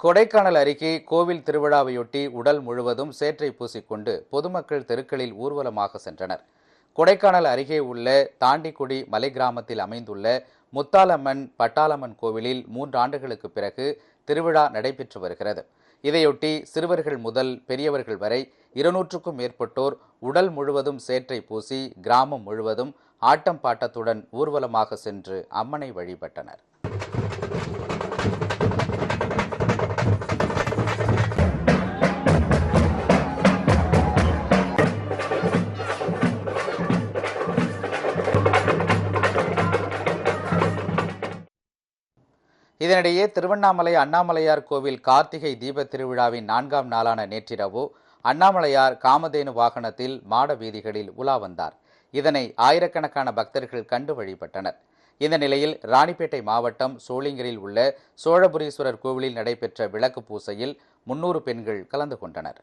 கொடைக்கானல் அருகே கோவில் திருவிழாவையொட்டி உடல் முழுவதும் சேற்றை பூசிக்கொண்டு பொதுமக்கள் தெருக்களில் ஊர்வலமாக சென்றனர். கொடைக்கானல் அருகே உள்ள தாண்டிக்குடி மலை கிராமத்தில் அமைந்துள்ள முத்தாலம்மன் பட்டாளம்மன் கோவிலில் மூன்று ஆண்டுகளுக்கு பிறகு திருவிழா நடைபெற்று வருகிறது. இதையொட்டி சிறுவர்கள் முதல் பெரியவர்கள் வரை இருநூற்றுக்கும் மேற்பட்டோர் உடல் முழுவதும் சேற்றை பூசி கிராமம் முழுவதும் ஆட்டம் பாட்டத்துடன் ஊர்வலமாக சென்று அம்மனை வழிபட்டனர். இதனிடையே திருவண்ணாமலை அண்ணாமலையார் கோவில் கார்த்திகை தீபத் திருவிழாவின் நான்காம் நாளான நேற்றிரவு அண்ணாமலையார் காமதேனு வாகனத்தில் மாட வீதிகளில் உலா வந்தார். இதனை ஆயிரக்கணக்கான பக்தர்கள் கண்டு வழிபட்டனர். இந்த நிலையில் ராணிப்பேட்டை மாவட்டம் சோளிங்கரில் உள்ள சோழபுரீஸ்வரர் கோவிலில் நடைபெற்ற விளக்கு பூசையில் முன்னூறு பெண்கள் கலந்து கொண்டனர்.